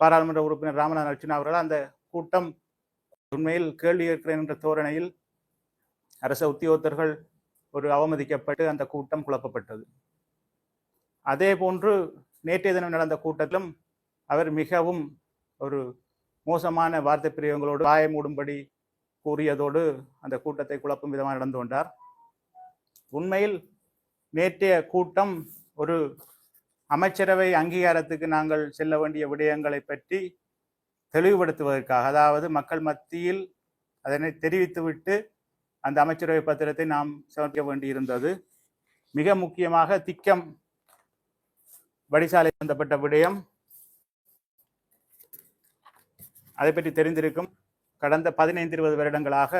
பாராளுமன்ற உறுப்பினர் ராமநாதன் அர்ச்சுனா அவர்கள் அந்த கூட்டம் உண்மையில் கேள்வி கேட்கிறேன் என்ற தோரணையில் அரச உத்தியோகத்தர்கள் ஒரு அவமதிக்கப்பட்டு அந்த கூட்டம் குழப்பப்பட்டது. அதே போன்று நேற்றைய தினம் நடந்த கூட்டத்திலும் அவர் மிகவும் ஒரு மோசமான வார்த்தை பிரியவங்களோடு வாயை மூடும்படி கூறியதோடு அந்த கூட்டத்தை குழப்பும் விதமாக நடந்து கொண்டார். உண்மையில் நேற்றைய கூட்டம் ஒரு அமைச்சரவை அங்கீகாரத்துக்கு நாங்கள் செல்ல வேண்டிய விடயங்களை பற்றி தெளிவுபடுத்துவதற்காக அதாவது மக்கள் மத்தியில் அதனை தெரிவித்துவிட்டு அந்த அமைச்சரவை பத்திரத்தை நாம் சமர்ப்பிக்க வேண்டியிருந்தது. மிக முக்கியமாக திக்கம் வடிசாலை சம்பந்தப்பட்ட விடயம். அதை பற்றி தெரிந்திருக்கும் கடந்த பதினைந்து இருபது வருடங்களாக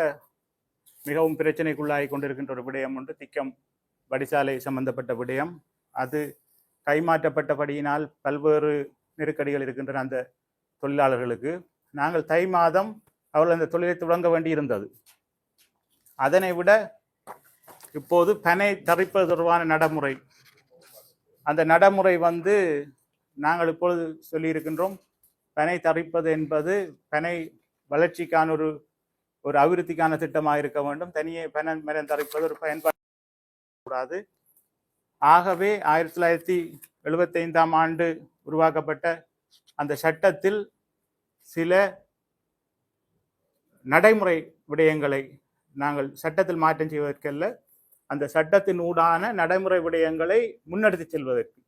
மிகவும் பிரச்சனைக்குள்ளாகி கொண்டிருக்கின்ற ஒரு விடயம் ஒன்று திக்கம் வடிசாலை சம்பந்தப்பட்ட விடயம். அது கைமாற்றப்பட்டபடியினால் பல்வேறு நெருக்கடிகள் இருக்கின்றன அந்த தொழிலாளர்களுக்கு. நாங்கள் தை மாதம் அவர்கள் அந்த தொழிலை தொடங்க வேண்டியிருந்தது. அதனை விட இப்போது பனை தரிப்பது தொடர்பான நடைமுறை. அந்த நடைமுறை வந்து நாங்கள் இப்பொழுது சொல்லியிருக்கின்றோம். பனை தரிப்பது என்பது பனை வளர்ச்சிக்கான ஒரு ஒரு அபிவிருத்திக்கான திட்டமாக இருக்க வேண்டும். தனியே பனை மரம் தரிப்பது ஒரு பயன்பாடு. கூடாது ஆகவே ஆயிரத்தி தொள்ளாயிரத்தி எழுபத்தைந்தாம் ஆண்டு உருவாக்கப்பட்ட அந்த சட்டத்தில் சில நடைமுறை விடயங்களை நாங்கள் சட்டத்தில் மாற்றம் செய்வதற்கல்ல அந்த சட்டத்தின் ஊடான நடைமுறை விடயங்களை முன்னெடுத்து செல்வதற்கு.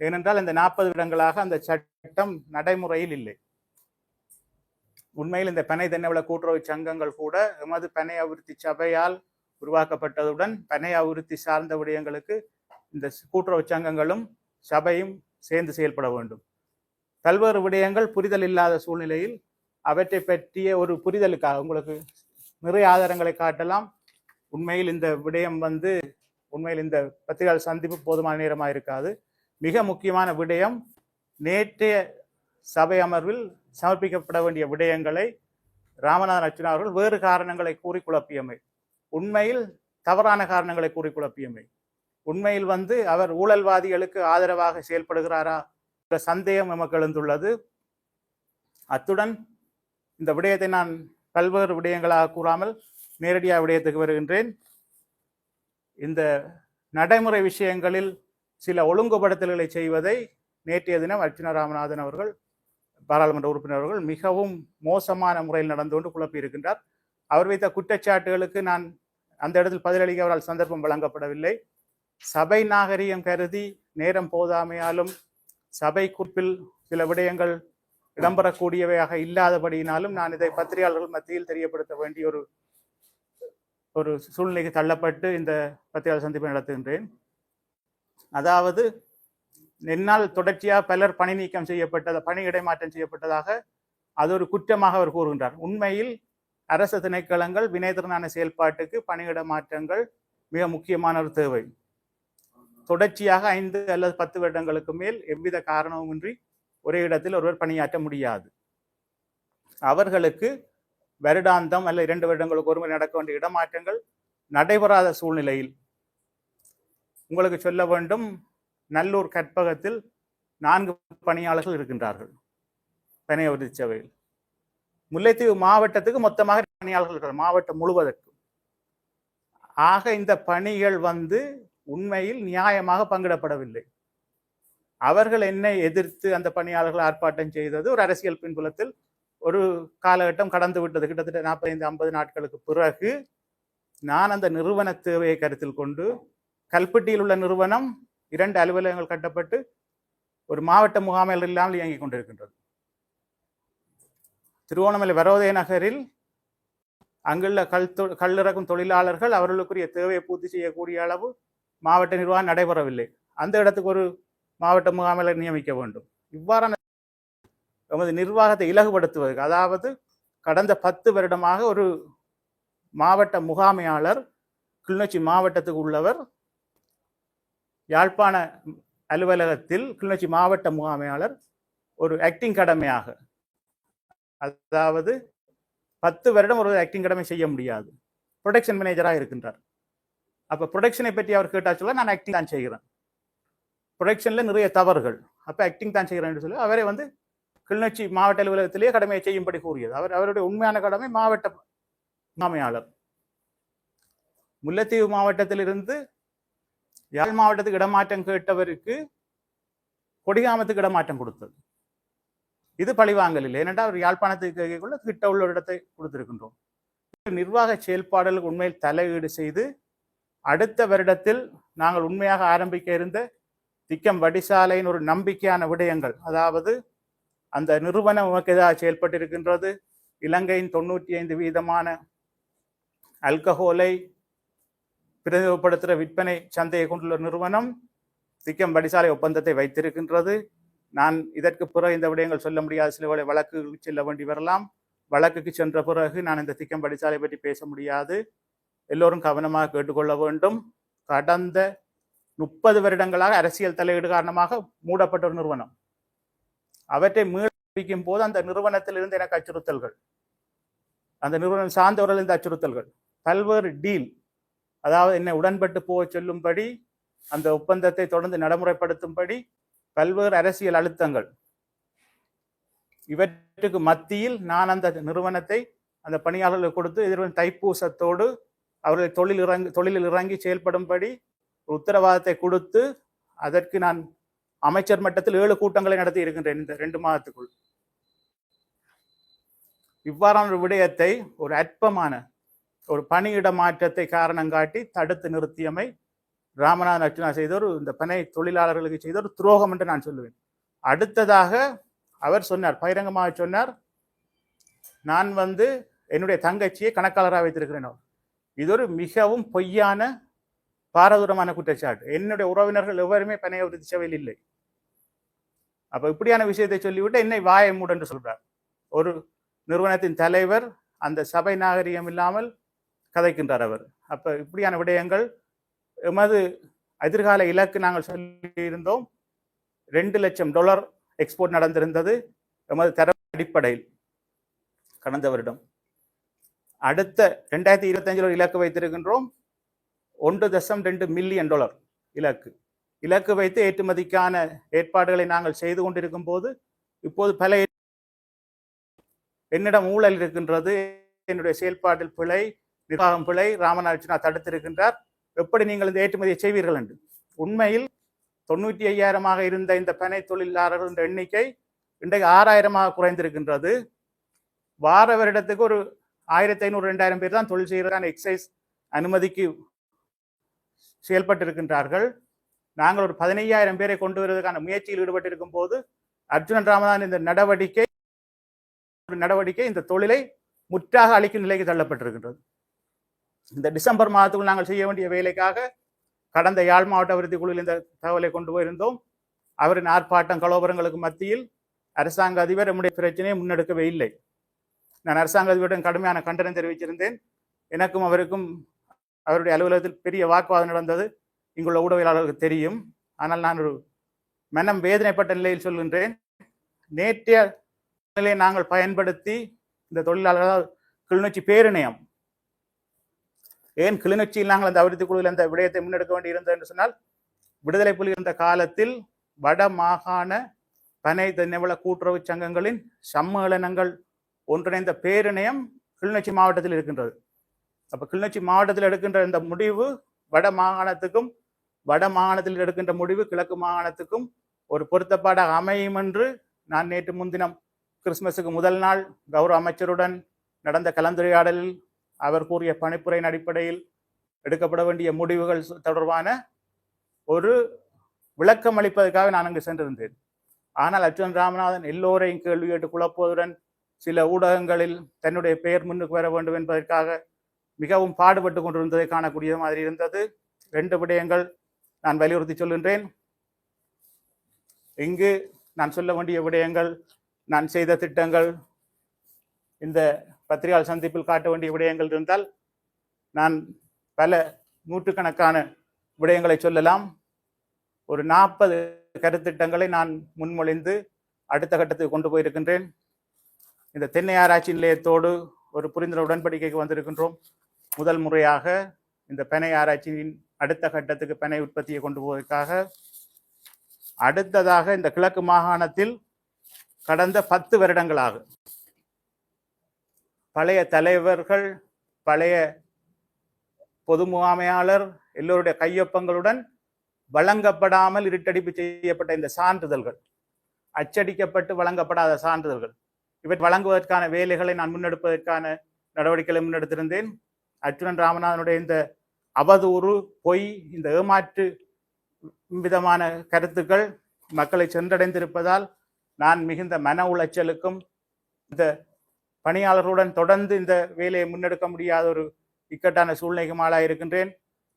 ஏனென்றால் இந்த நாற்பது இடங்களாக அந்த சட்டம் நடைமுறையில் இல்லை. உண்மையில் இந்த பனை தென்னவள கூட்டுறவு சங்கங்கள் கூட எமது பனை அபிவிருத்தி சபையால் உருவாக்கப்பட்டதுடன் பனை அபிவிருத்தி சார்ந்த விடயங்களுக்கு இந்த கூட்டுறவு சங்கங்களும் சபையும் சேர்ந்து செயல்பட வேண்டும். பல்வேறு விடயங்கள் புரிதல் இல்லாத சூழ்நிலையில் அவற்றை பற்றிய ஒரு புரிதலுக்காக உங்களுக்கு நிறைய ஆதாரங்களை காட்டலாம். உண்மையில் இந்த விடயம் வந்து உண்மையில் இந்த பத்திரிகையாளர் சந்திப்பு போதுமான நேரமாக இருக்காது. மிக முக்கியமான விடயம் நேற்றைய சபை அமர்வில் சமர்ப்பிக்கப்பட வேண்டிய விடயங்களை ராமநாதன் அர்ச்சுனா அவர்கள் வேறு காரணங்களை கூறி குழப்பியமை. உண்மையில் தவறான காரணங்களை கூறி குழப்பியமை. உண்மையில் வந்து அவர் ஊழல்வாதிகளுக்கு ஆதரவாக செயல்படுகிறாரா என்ற சந்தேகம் நமக்கு எழுந்துள்ளது. அத்துடன் இந்த விடயத்தை நான் பல்வேறு விடயங்களாக கூறாமல் நேரடியாக விடயத்துக்கு வருகின்றேன். இந்த நடைமுறை விஷயங்களில் சில ஒழுங்குபடுத்தல்களை செய்வதை நேற்றைய தினம் அர்ச்சுனா ராமநாதன் அவர்கள் பாராளுமன்ற உறுப்பினர் அவர்கள் மிகவும் மோசமான முறையில் நடந்து கொண்டு குழப்பியிருக்கின்றார் அவர் வைத்த குற்றச்சாட்டுகளுக்கு நான் அந்த இடத்தில் பதிலளிக்க அவரால் சந்தர்ப்பம் வழங்கப்படவில்லை. சபை நாகரிகம் கருதி நேரம் போதாமையாலும் சபை குறிப்பில் சில விடயங்கள் இடம்பெறக்கூடியவையாக இல்லாதபடியினாலும் நான் இதை பத்திரிகையாளர்கள் மத்தியில் தெரியப்படுத்த வேண்டிய ஒரு ஒரு சூழ்நிலைக்கு தள்ளப்பட்டு இந்த பத்திரிகையாளர் சந்திப்பை நடத்துகின்றேன். அதாவது என்னால் தொடர்ச்சியாக பலர் பணி நீக்கம் செய்யப்பட்டது பணி இடைமாற்றம் செய்யப்பட்டதாக அது ஒரு குற்றமாக அவர் கூறுகின்றார். உண்மையில் அரசு திணைக்களங்கள் வினைத்திறனான செயல்பாட்டுக்கு பணியிட மாற்றங்கள் மிக முக்கியமான ஒரு தேவை. தொடர்ச்சியாக ஐந்து அல்லது பத்து வருடங்களுக்கு மேல் எவ்வித காரணமுமின்றி ஒரே இடத்தில் ஒருவர் பணியாற்ற முடியாது. அவர்களுக்கு வருடாந்தம் அல்ல இரண்டு வருடங்களுக்கு ஒருமுறை நடக்க வேண்டிய இடமாற்றங்கள் நடைபெறாத சூழ்நிலையில் உங்களுக்கு சொல்ல வேண்டும் நல்லூர் கற்பகத்தில் நான்கு பணியாளர்கள் இருக்கின்றார்கள். பனை உறுதிச்சவையில் சபையில் முல்லைத்தீவு மாவட்டத்துக்கு மொத்தமாக பணியாளர்கள் இருக்கிறார் மாவட்டம் முழுவதற்கும். ஆக இந்த பணிகள் வந்து உண்மையில் நியாயமாக பங்கிடப்படவில்லை. அவர்கள் என்னை எதிர்த்து அந்த பணியாளர்கள் ஆர்ப்பாட்டம் செய்தது ஒரு அரசியல் பின்புலத்தில் ஒரு காலகட்டம் கடந்து விட்டது. கிட்டத்தட்ட நாற்பத்தைந்து ஐம்பது நாட்களுக்கு பிறகு நான் அந்த நிறுவன தேவையை கருத்தில் கொண்டு கல்பட்டியில் உள்ள நிறுவனம் இரண்டு அலுவலகங்கள் கட்டப்பட்டு ஒரு மாவட்ட முகாமைகள் இல்லாமல் இயங்கிக் கொண்டிருக்கின்றது. திருவோணமலை வரோதய நகரில் அங்குள்ள கல் தொ கல்லிறக்கும் தொழிலாளர்கள் அவர்களுக்குரிய தேவையை பூர்த்தி செய்யக்கூடிய அளவு மாவட்ட நிர்வாகம் நடைபெறவில்லை. அந்த இடத்துக்கு ஒரு மாவட்ட முகாமையாளர் நியமிக்க வேண்டும். இவ்வாறான எமது நிர்வாகத்தை இலகுபடுத்துவதற்கு அதாவது கடந்த பத்து வருடமாக ஒரு மாவட்ட முகாமையாளர் கிளிநொச்சி மாவட்டத்துக்கு உள்ளவர் யாழ்ப்பாண அலுவலகத்தில் கிளிநொச்சி மாவட்ட முகாமையாளர் ஒரு ஆக்டிங் கடமையாக. அதாவது பத்து வருடம் ஒரு ஆக்டிங் கடமை செய்ய முடியாது. ப்ரொடெக்ஷன் மேனேஜராக இருக்கின்றார். அப்போ ப்ரொடக்ஷனை பற்றி அவர் கேட்டால் சொல்ல நான் ஆக்டிங் தான் செய்கிறேன். ப்ரொடக்ஷனில் நிறைய தவறுகள். அப்போ ஆக்டிங் தான் செய்கிறேன் சொல்லி அவரே வந்து கிளிநொச்சி மாவட்ட அலுவலகத்திலேயே கடமையை செய்யும்படி கூறியது. அவர் அவருடைய உண்மையான கடமை மாவட்ட மாமையாளர். முல்லைத்தீவு மாவட்டத்திலிருந்து யாழ் மாவட்டத்துக்கு இடமாற்றம் கேட்டவருக்கு கொடிகாமத்துக்கு இடமாற்றம் கொடுத்தது. இது பழிவாங்கல் இல்லை ஏனென்றால் அவர் யாழ்ப்பாணத்துக்கு கேட்கக்குள்ள கிட்ட உள்ள இடத்தை கொடுத்திருக்கின்றோம். நிர்வாக செயல்பாடுகளுக்கு உண்மையில் தலையீடு செய்து அடுத்த வருடத்தில் நாங்கள் உண்மையாக ஆரம்பிக்க இருந்த திக்கம் வடிசாலையின் ஒரு நம்பிக்கையான விடயங்கள். அதாவது அந்த நிறுவனம் உமக்கு எதிராக செயல்பட்டிருக்கின்றது? இலங்கையின் தொண்ணூற்றி ஐந்து வீதமான அல்கஹோலை பிரதிநிதிப்படுத்துகிற விற்பனை சந்தையை கொண்டுள்ள நிறுவனம் திக்கம் வடிசாலை ஒப்பந்தத்தை வைத்திருக்கின்றது. நான் இதற்கு பிறகு இந்த விடயங்கள் சொல்ல முடியாத. சில வழக்கு வழக்குகளுக்கு செல்ல வேண்டி வரலாம். வழக்குக்கு சென்ற பிறகு நான் இந்த திக்கம் வடிசாலை பற்றி பேச முடியாது. எல்லோரும் கவனமாக கேட்டுக்கொள்ள வேண்டும். கடந்த முப்பது வருடங்களாக அரசியல் தலையீடு காரணமாக மூடப்பட்ட ஒரு நிறுவனம். அவற்றை மீண்டும் போது அந்த நிறுவனத்திலிருந்து எனக்கு அச்சுறுத்தல்கள். அந்த நிறுவனம் சார்ந்தவர்கள் அச்சுறுத்தல்கள். பல்வேறு டீல். அதாவது என்னை உடன்பட்டு போக சொல்லும்படி அந்த ஒப்பந்தத்தை தொடர்ந்து நடைமுறைப்படுத்தும்படி பல்வேறு அரசியல் அழுத்தங்கள். இவற்றுக்கு மத்தியில் நான் அந்த நிறுவனத்தை அந்த பணியாளர்களுக்கு கொடுத்து எதிர்வரும் தைப்பூசத்தோடு அவர்களை தொழில் இறங்கி தொழிலில் இறங்கி செயல்படும்படி உத்தரவாதத்தை கொடுத்து அதற்கு நான் அமைச்சர் மட்டத்தில் ஏழு கூட்டங்களை நடத்தி இருக்கின்றேன் இந்த ரெண்டு மாதத்துக்குள். இவ்வாறான ஒரு விடயத்தை ஒரு அற்பமான ஒரு பணியிட மாற்றத்தை காரணம் காட்டி தடுத்து நிறுத்தியமை ராமநாதன் அர்ச்சனா செய்த ஒரு இந்த பனை தொழிலாளர்களுக்கு செய்த ஒரு துரோகம் என்று நான் சொல்லுவேன். அடுத்ததாக அவர் சொன்னார் பகிரங்கமாக சொன்னார் நான் வந்து என்னுடைய தங்கச்சியை கணக்காளராக வைத்திருக்கிறேன் அவர். இது ஒரு மிகவும் பொய்யான பாரதூரமான குற்றச்சாட்டு என்னுடைய உறவினர்கள் எவருமே பனைய விருத்தி இல்லை அப்போ இப்படியான விஷயத்தை சொல்லிவிட்டு என்னை வாயை மூடு என்று சொல்கிறார் ஒரு நிறுவனத்தின் தலைவர் அந்த சபை நாகரிகம் இல்லாமல் கதைக்கின்றார் அவர் அப்போ இப்படியான விடயங்கள் எமது எதிர்கால இலக்கு நாங்கள் சொல்லியிருந்தோம் ரெண்டு லட்சம் டாலர் எக்ஸ்போர்ட் நடந்திருந்தது எமது தர அடிப்படையில் கடந்த வருடம் அடுத்த ரெண்டாயிரத்தி இருபத்தஞ்சில் ஒரு இலக்கு வைத்திருக்கின்றோம். ஒன்று தசம் ரெண்டு மில்லியன் டாலர் இலக்கு. இலக்கு வைத்து ஏற்றுமதிக்கான ஏற்பாடுகளை நாங்கள் செய்து கொண்டிருக்கும் போது இப்போது பல என்னிடம் ஊழல் இருக்கின்றது. என்னுடைய செயல்பாட்டில் பிழை நிர்வாகம் பிழை ராமநாட்சினா தடுத்திருக்கின்றார். எப்படி நீங்கள் இந்த ஏற்றுமதியை செய்வீர்கள் என்று? உண்மையில் தொண்ணூற்றி ஐயாயிரமாக இருந்த இந்த பனை தொழிலாளர்கள் எண்ணிக்கை இன்றைக்கு ஆறாயிரமாக குறைந்திருக்கின்றது. வார வருடத்துக்கு ஒரு ஆயிரத்தி ஐநூறு ரெண்டாயிரம் பேர் தான் தொழில் செய்கிறதான எக்ஸைஸ் அனுமதிக்கு செயல்பட்டிருக்கின்றார்கள். நாங்கள் ஒரு பதினையாயிரம் பேரை கொண்டு வருவதற்கான முயற்சியில் ஈடுபட்டிருக்கும் போது அர்ஜுனன் ராமதான் இந்த நடவடிக்கை நடவடிக்கை இந்த தொழிலை முற்றாக அளிக்கும் நிலைக்கு தள்ளப்பட்டிருக்கின்றது. இந்த டிசம்பர் மாதத்துக்குள் நாங்கள் செய்ய வேண்டிய வேலைக்காக கடந்த யாழ் மாவட்ட அபிவிருத்தி குழுவில் இந்த தகவலை கொண்டு போயிருந்தோம். அவரின் ஆர்ப்பாட்டம் கலோபரங்களுக்கு மத்தியில் அரசாங்க அதிபர் நம்முடைய பிரச்சனையை முன்னெடுக்கவே இல்லை. நான் அரசாங்கத்திடம் கடுமையான கண்டனம் தெரிவித்திருந்தேன். எனக்கும் அவருக்கும் அவருடைய அலுவலகத்தில் பெரிய வாக்குவாதம் நடந்தது. இங்குள்ள ஊடகவியலாளர்களுக்கு தெரியும். ஆனால் நான் ஒரு மனம் வேதனைப்பட்ட நிலையில் சொல்கின்றேன். நேற்றைய நிலையை நாங்கள் பயன்படுத்தி இந்த தொழிலாளர்கள் கிளிநொச்சி பேரிணையம். ஏன் கிளிநொச்சியில் நாங்கள் அந்த அபிவிருத்தி குழுவில் அந்த விடயத்தை முன்னெடுக்க வேண்டி என்று சொன்னால் விடுதலை புலி இருந்த காலத்தில் வட மாகாண பனை தென்னவள கூட்டுறவு சங்கங்களின் சம்மேளனங்கள் ஒன்றிணைந்த பேரிணையம் கிளிநொச்சி மாவட்டத்தில் இருக்கின்றது. அப்போ கிளிநொச்சி மாவட்டத்தில் எடுக்கின்ற இந்த முடிவு வட மாகாணத்துக்கும் வட மாகாணத்தில் எடுக்கின்ற முடிவு கிழக்கு மாகாணத்துக்கும் ஒரு பொருத்தப்பாடாக அமையும் என்று நான் நேற்று முன்தினம் கிறிஸ்துமஸுக்கு முதல் நாள் கௌரவ அமைச்சருடன் நடந்த கலந்துரையாடலில் அவர் கூறிய பணிப்புரையின் அடிப்படையில் எடுக்கப்பட வேண்டிய முடிவுகள் தொடர்பான ஒரு விளக்கம் அளிப்பதற்காக நான் அங்கு சென்றிருந்தேன். ஆனால் அர்ஜுன் ராமநாதன் எல்லோரையும் கேள்வி கேட்டு குழப்புவதுடன் சில ஊடகங்களில் தன்னுடைய பெயர் முன்னுக்கு வர வேண்டும் என்பதற்காக மிகவும் பாடுபட்டு கொண்டிருந்ததை காணக்கூடிய மாதிரி இருந்தது. ரெண்டு விடயங்கள் நான் வலியுறுத்தி சொல்கின்றேன். இங்கு நான் சொல்ல வேண்டிய விடயங்கள் நான் செய்த திட்டங்கள் இந்த பத்திரிகையாளர் சந்திப்பில் காட்ட வேண்டிய விடயங்கள் இருந்தால் நான் பல நூற்றுக்கணக்கான விடயங்களை சொல்லலாம். ஒரு நாற்பது கருத்திட்டங்களை நான் முன்மொழிந்து அடுத்த கட்டத்துக்கு கொண்டு போயிருக்கின்றேன். இந்த தென்னை ஆராய்ச்சி நிலையத்தோடு ஒரு புரிந்துணர்வு உடன்படிக்கைக்கு வந்திருக்கின்றோம். முதல் முறையாக இந்த பெனை ஆராய்ச்சியின் அடுத்த கட்டத்துக்கு பெனை உற்பத்தியை கொண்டு போவதற்காக அடுத்ததாக இந்த கிழக்கு மாகாணத்தில் கடந்த பத்து வருடங்களாக பழைய தலைவர்கள் பழைய பொது முகாமையாளர் எல்லோருடைய கையொப்பங்களுடன் வழங்கப்படாமல் இருட்டடிப்பு செய்யப்பட்ட இந்த சான்றிதழ்கள் அச்சடிக்கப்பட்டு வழங்கப்படாத சான்றிதழ்கள் இவை வழங்குவதற்கான வேலைகளை நான் முன்னெடுப்பதற்கான நடவடிக்கைகளை முன்னெடுத்திருந்தேன். அர்ஜுனன் ராமநாதனுடைய இந்த அவதூறு பொய் இந்த ஏமாற்று விதமான கருத்துக்கள் மக்களை சென்றடைந்திருப்பதால் நான் மிகுந்த மன உளைச்சலுக்கும் இந்த பணியாளர்களுடன் தொடர்ந்து இந்த வேலையை முன்னெடுக்க முடியாத ஒரு இக்கட்டான சூழ்நிலைக்கும் ஆளாக இருக்கின்றேன்.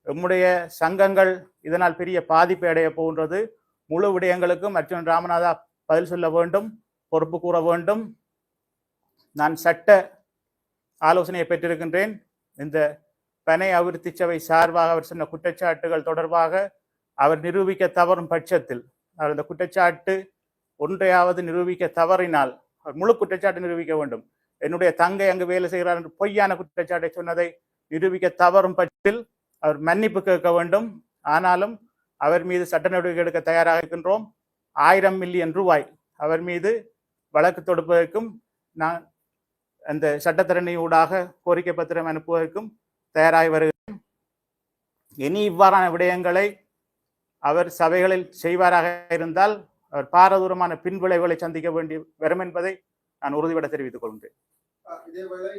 நம்முடைய சங்கங்கள் இதனால் பெரிய பாதிப்பை அடைய போகின்றது. முழு விடயங்களுக்கும் அர்ஜுன் ராமநாதா பதில் சொல்ல வேண்டும் பொறுப்பு கூற வேண்டும். நான் சட்ட ஆலோசனையை பெற்றிருக்கின்றேன். இந்த பனை அபிவிருத்தி சபை சார்பாக அவர் சொன்ன குற்றச்சாட்டுகள் தொடர்பாக அவர் நிரூபிக்க தவறும் பட்சத்தில் அவர் இந்த குற்றச்சாட்டு ஒன்றையாவது நிரூபிக்க தவறினால் அவர் முழு குற்றச்சாட்டு நிரூபிக்க வேண்டும். என்னுடைய தங்கை அங்கு வேலை செய்கிறார் என்று பொய்யான குற்றச்சாட்டை சொன்னதை நிரூபிக்க தவறும் பட்சத்தில் அவர் மன்னிப்பு கேட்க வேண்டும். ஆனாலும் அவர் மீது சட்ட நடவடிக்கை எடுக்க தயாராக இருக்கின்றோம். ஆயிரம் மில்லியன் ரூபாய் அவர் மீது வழக்கு தொடுப்பதற்கும் நான் அந்த சட்டத்தரணி ஊடாக கோரிக்கை பத்திரம் அனுப்புவதற்கும் தயாராகி வருகிறேன். இனி இவ்வாறான விடயங்களை அவர் சபைகளில் செய்வாராக இருந்தால் அவர் பாரதூரமான பின்விளைவுகளை சந்திக்க வேண்டி வரும் என்பதை நான் உறுதிபட தெரிவித்துக் கொள்கிறேன் அஹ் இதேவேளை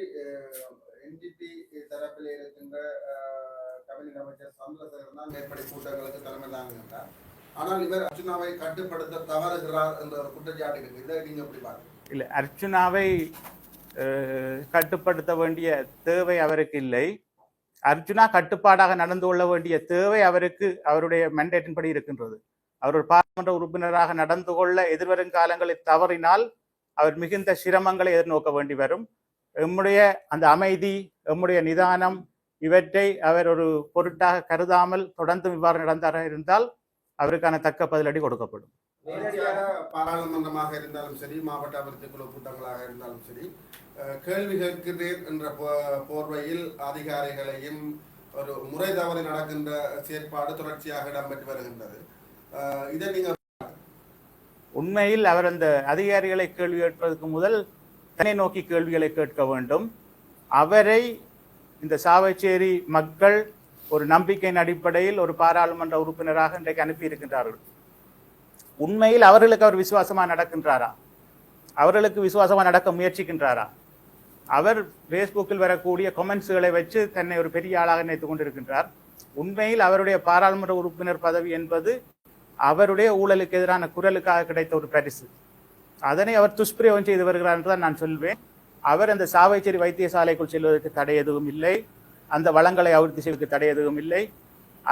என்டிபி தரப்பில் இருக்கின்ற அஹ், தமிழக அமைச்சர் சந்திரசேகரன் தான் மேற்படி கூட்டங்களுக்கு தலைமை தாங்குகின்றார். ஆனால் இவர் அர்ஜுனாவை கட்டுப்படுத்த தவறுகிறார் என்ற ஒரு குற்றச்சாட்டு இருக்கு இதை நீங்க எப்படி பாருங்க இல்லை அர்ச்சுனாவை கட்டுப்படுத்த வேண்டிய தேவை அவருக்கு இல்லை. அர்ஜுனா கட்டுப்பாடாக நடந்து கொள்ள வேண்டிய தேவை அவருக்கு அவருடைய மெண்டேட்டின்படி இருக்கின்றது. அவர் ஒரு பாராளுமன்ற உறுப்பினராக நடந்து கொள்ள எதிர்வரும் காலங்களில் தவறினால் அவர் மிகுந்த சிரமங்களை எதிர்நோக்க வேண்டி வரும். எம்முடைய அந்த அமைதி எம்முடைய நிதானம் இவற்றை அவர் ஒரு பொருட்டாக கருதாமல் தொடர்ந்து இவ்வாறு நடந்தாராக இருந்தால் அவருக்கான தக்க பதிலடி கொடுக்கப்படும். நேரடியாக பாராளுமன்றமாக இருந்தாலும் சரி மாவட்ட அபிவிருத்தி குழு கூட்டங்களாக இருந்தாலும் சரி கேள்வி கேட்கிறேன் என்ற போ- போர்வையில் அதிகாரிகளையும் ஒரு முறை தவறி நடக்கின்ற செயற்பாடு தொடர்ச்சியாக இடம்பெற்று வருகின்றது. இதை நீங்க உண்மையில் அவர் அந்த அதிகாரிகளை கேள்வி கேட்பதற்கு முதல் தன்னை நோக்கி கேள்விகளை கேட்க வேண்டும். அவரை இந்த சாவச்சேரி மக்கள் ஒரு நம்பிக்கையின் அடிப்படையில் ஒரு பாராளுமன்ற உறுப்பினராக இன்றைக்கு அனுப்பியிருக்கின்றார்கள். உண்மையில் அவர்களுக்கு அவர் விசுவாசமாக நடக்கின்றாரா? அவர்களுக்கு விசுவாசமாக நடக்க முயற்சிக்கின்றாரா? அவர் ஃபேஸ்புக்கில் வரக்கூடிய கமெண்ட்ஸுகளை வச்சு தன்னை ஒரு பெரிய ஆளாக நினைத்து கொண்டிருக்கின்றார். உண்மையில் அவருடைய பாராளுமன்ற உறுப்பினர் பதவி என்பது அவருடைய ஊழலுக்கு எதிரான குரலுக்காக கிடைத்த ஒரு பரிசு. அதனை அவர் துஷ்பிரயோகம் செய்து வருகிறார் என்று தான் நான் சொல்வேன். அவர் அந்த சாவைச்சேரி வைத்தியசாலைக்குள் செல்வதற்கு தடை எதுவும் இல்லை. அந்த வளங்களை அபிவிருத்தி செய்வதற்கு தடை எதுவும் இல்லை.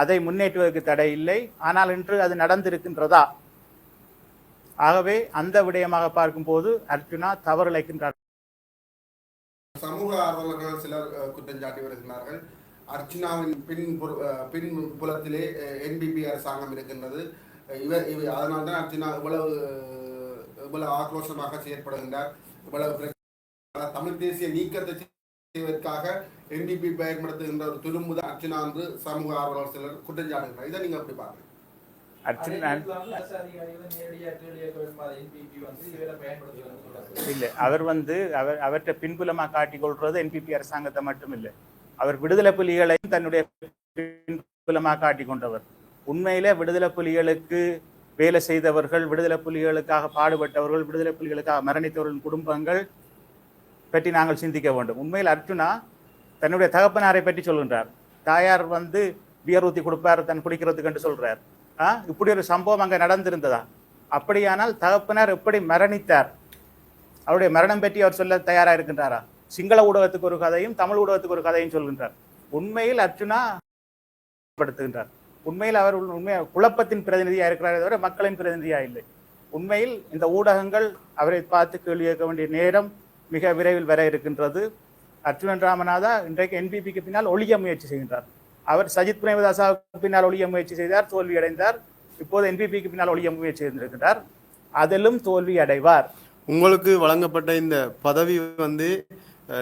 அதை முன்னேற்றுவதற்கு தடை இல்லை. ஆனால் இன்று அது நடந்திருக்கின்றதா? ஆகவே அந்த விடயமாக பார்க்கும்போது அர்ஜுனா தவறிழைக்கின்றார் சமூக ஆர்வலர்கள் சிலர் குற்றம் சாட்டி வருகிறார்கள் அர்ச்சனாவின் பின் பின் புலத்திலே என்பிபி அரசாங்கம் இருக்கின்றது. இவர் இவ அதனால்தான் தான் அர்ச்சனா இவ்வளவு இவ்வளவு ஆக்ரோஷமாக செயற்படுகின்றார். இவ்வளவு தமிழ் தேசிய நீக்கத்தை செய்வதற்காக என்பிபி பயன்படுத்துகின்ற ஒரு துரும்பு தான் அர்ச்சனா என்று சமூக ஆர்வலர் சிலர் குற்றம் இதை நீங்க எப்படி பாருங்க இல்லை அவர் வந்து அவர் அவற்றை பின்புலமாக காட்டிக் கொள்றது என்பிபி அரசாங்கத்தை மட்டும் இல்லை அவர் விடுதலை புலிகளையும் தன்னுடைய பின்புலமாக காட்டிக் கொண்டவர் உண்மையிலே விடுதலை புலிகளுக்கு வேலை செய்தவர்கள் விடுதலை புலிகளுக்காக பாடுபட்டவர்கள் விடுதலை புலிகளுக்காக மரணித்தவர்களின் குடும்பங்கள் பற்றி நாங்கள் சிந்திக்க வேண்டும். உண்மையில் அர்ஜுனா தன்னுடைய தகப்பனாரை பற்றி சொல்கின்றார். தாயார் வந்து பியர் ஊத்தி கொடுப்பார் தன் குடிக்கிறதுக்கு என்று சொல்றார். ஆ இப்படி ஒரு சம்பவம் அங்கே நடந்திருந்ததா? அப்படியானால் தகப்பனார் எப்படி மரணித்தார்? அவருடைய மரணம் பற்றி அவர் சொல்ல தயாராக இருக்கின்றாரா? சிங்கள ஊடகத்துக்கு ஒரு கதையும் தமிழ் ஊடகத்துக்கு ஒரு கதையும் சொல்கின்றார். உண்மையில் அர்ஜுனா படுத்துகின்றார். உண்மையில் அவர் உண்- உண்மை குழப்பத்தின் பிரதிநிதியாக இருக்கிறாரே தவிர மக்களின் பிரதிநிதியாக இல்லை. உண்மையில் இந்த ஊடகங்கள் அவரை பார்த்து கேள்வி கேட்க வேண்டிய நேரம் மிக விரைவில் வர இருக்கின்றது. அர்ஜுனன் ராமநாதா இன்றைக்கு என்பிபிக்கு பின்னால் ஒழிய முயற்சி செய்கின்றார். அவர் சஜித் பிரேமதாசாவுக்கு பின்னால் ஒழிய முயற்சி செய்தார் தோல்வி அடைந்தார். இப்போது என்பிபிக்கு பின்னால் ஒழிய முயற்சி செய்திருக்கின்றார். அதிலும் தோல்வி அடைவார். உங்களுக்கு வழங்கப்பட்ட இந்த பதவி வந்து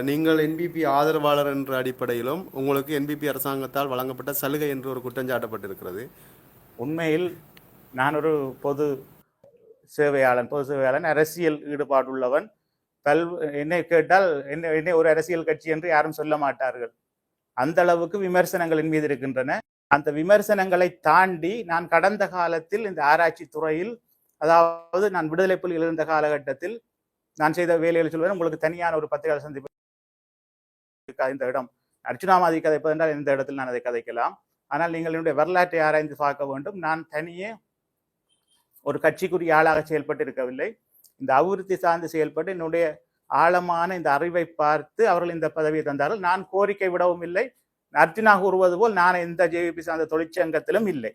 நீங்கள் என்பிபி ஆதரவாளர் என்ற அடிப்படையிலும் உங்களுக்கு என்பிபி அரசாங்கத்தால் வழங்கப்பட்ட சலுகை என்று ஒரு குற்றம் சாட்டப்பட்டிருக்கிறது. உண்மையில் நான் ஒரு பொது சேவையாளன் பொது சேவையாளன் அரசியல் ஈடுபாடுள்ளவன். பல் என்னை கேட்டால் என்ன என்னை ஒரு அரசியல் கட்சி என்று யாரும் சொல்ல மாட்டார்கள். அந்த அளவுக்கு விமர்சனங்கள் மீது இருக்கின்றன. அந்த விமர்சனங்களை தாண்டி நான் கடந்த காலத்தில் இந்த ஆராய்ச்சி துறையில் அதாவது நான் விடுதலை புலிகள் இருந்த காலகட்டத்தில் நான் செய்த வேலைகளை சொல்வேன். உங்களுக்கு தனியான ஒரு பத்திரிகையாளர் சந்திப்பு இருக்காது இந்த இடம். அர்ச்சுனாமாதி கதைப்பதென்றால் இந்த இடத்தில் நான் அதை கதைக்கலாம். ஆனால் நீங்கள் என்னுடைய வரலாற்றை ஆராய்ந்து பார்க்க வேண்டும். நான் தனியே ஒரு கட்சிக்குரிய ஆளாக செயல்பட்டு இருக்கவில்லை. இந்த அபிவிருத்தி சார்ந்து செயல்பட்டு என்னுடைய ஆழமான இந்த அறிவை பார்த்து அவர்கள் இந்த பதவியை தந்தார்கள். நான் கோரிக்கை விடவும் இல்லை. அர்ஜுனா கூறுவது போல் நான் எந்த ஜேவிபி சார்ந்த தொழிற்சங்கத்திலும் இல்லை.